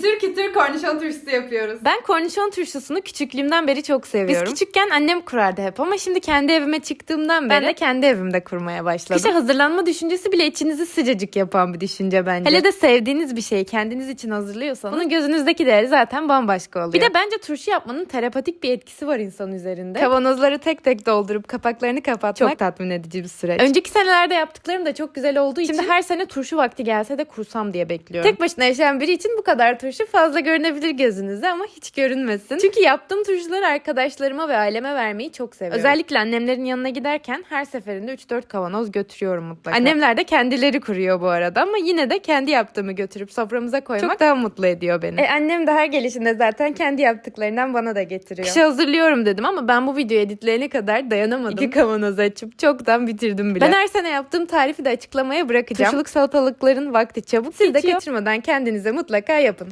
kütür kütür kornişon turşusu yapıyoruz. Ben kornişon turşusunu küçüklüğümden beri çok seviyorum. Biz küçükken annem kurardı hep ama şimdi kendi evime çıktığımdan beri ben de kendi evimde kurmaya başladım. Kışa hazırlanma düşüncesi bile içinizi sıcacık yapan bir düşünce bence. Hele de sevdiğiniz bir şeyi kendiniz için hazırlıyorsanız bunun gözünüzdeki değeri zaten bambaşka oluyor. Bir de bence turşu yapmanın terapatik bir etkisi var insan üzerinde. Kavanozları tek tek doldurup kapaklarını kapatmak çok tatmin edici bir süreç. Önceki senelerde yaptıklarım da çok güzel olduğu için şimdi her sene turşu vakti gelse de kursam diye bekliyorum. Tek başına yaşayan biri için bu kadar turşu fazla görünebilir gözünüzde ama hiç görünmesin. Çünkü yaptığım turşuları arkadaşlarıma ve aileme vermeyi çok seviyorum. Özellikle annemlerin yanına giderken her seferinde 3-4 kavanoz götürüyorum mutlaka. Annemler de kendileri kuruyor bu arada ama yine de kendi yaptığımı götürüp soframıza koymak çok daha mutlu ediyor beni. E, annem de her gelişinde zaten kendi yaptıklarından bana da getiriyor. Kışa hazırlıyorum dedim ama ben bu videoyu editleyene kadar dayanamadım. İki kavanoz açıp çoktan bitirdim bile. Ben her sene yaptığım tarifi de açıklamaya bırakacağım. Turşuluk salatalıkların vakti çabuk Siz de kaçırmadan kendinize mutlaka yapın.